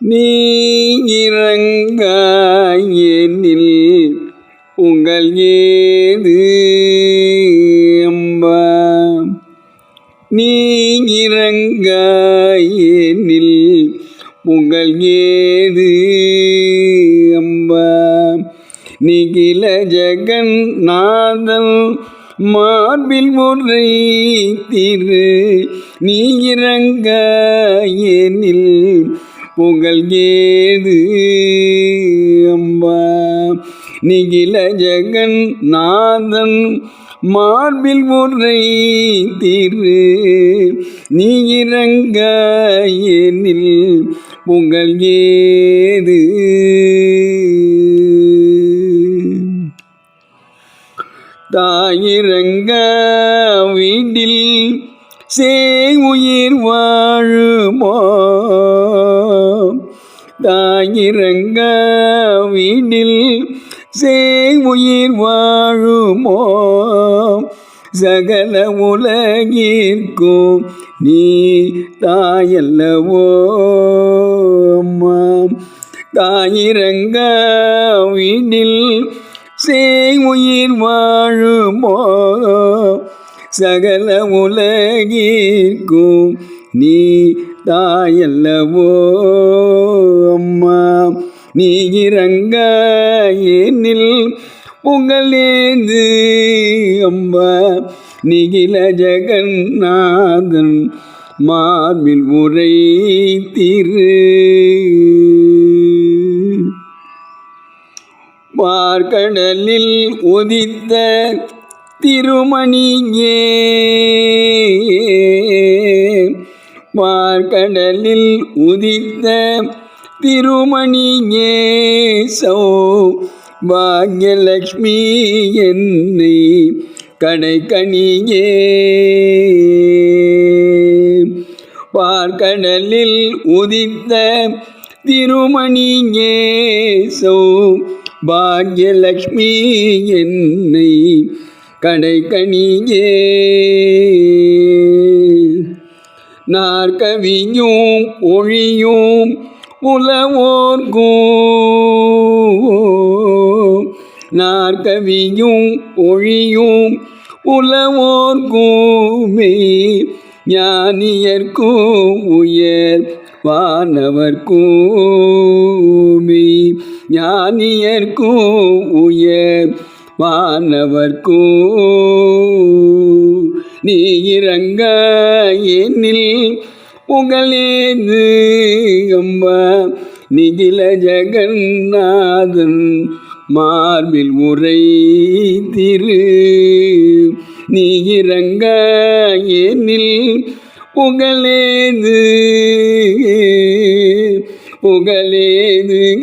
நீ இறங்காய் உங்கள் ஏது அம்பா? நீ இறங்காய் உங்கள் ஏது அம்பா? நிகில ஜெகன் மார்பில் முறை திரு நீ இறங்காய் என்னில் புகழ் அம்பா. நிகில ஜெகன் நாதன் மார்பில் முறை திரு நீ இறங்க எனில் புகழ் ஏது தாயிறங்க வீட்டில் சே உயிர் வாழுமோ? தாயிரங்க வீட்டில் சே வாழுமோ? சகல உலகிற்கும் நீ தாயல்லவோ? அம்மா தாயிரங்க வீட்டில் சேய் வாழுமோ? சகல உலகிற்கும் நீ தாயல்லவோ அம்மா நீ இறங்க என்னில் புகழேந்து அம்மா நிகில ஜெகநாதன் மார்பில் உரை திரு. பார்க்கடலில் உதித்த திருமணியே கடலில் உதித்த திருமணியே சோ பாக்யலக்ஷ்மி என்னை கடைக்கணியே. பார்க்கடலில் உதித்த திருமணியே சௌ பாக்யலக்ஷ்மி என்னை கடைக்கணியே. நாற்கவியும் ஒழியும் உலவோர்கும் நாற்கவியும் ஒழியும் உலவோர்குமே ஞானியர்க்கும் உயர் வானவர்கூமி ஞானியர்க்கும் உயர் வானவர்கூ நீ இறங்க என்னில் புகழேது அம்பா. நிகில ஜெகநாதன் மார்பில் உரை திரு. நீ இறங்க என்னில் புகழேது புகழேது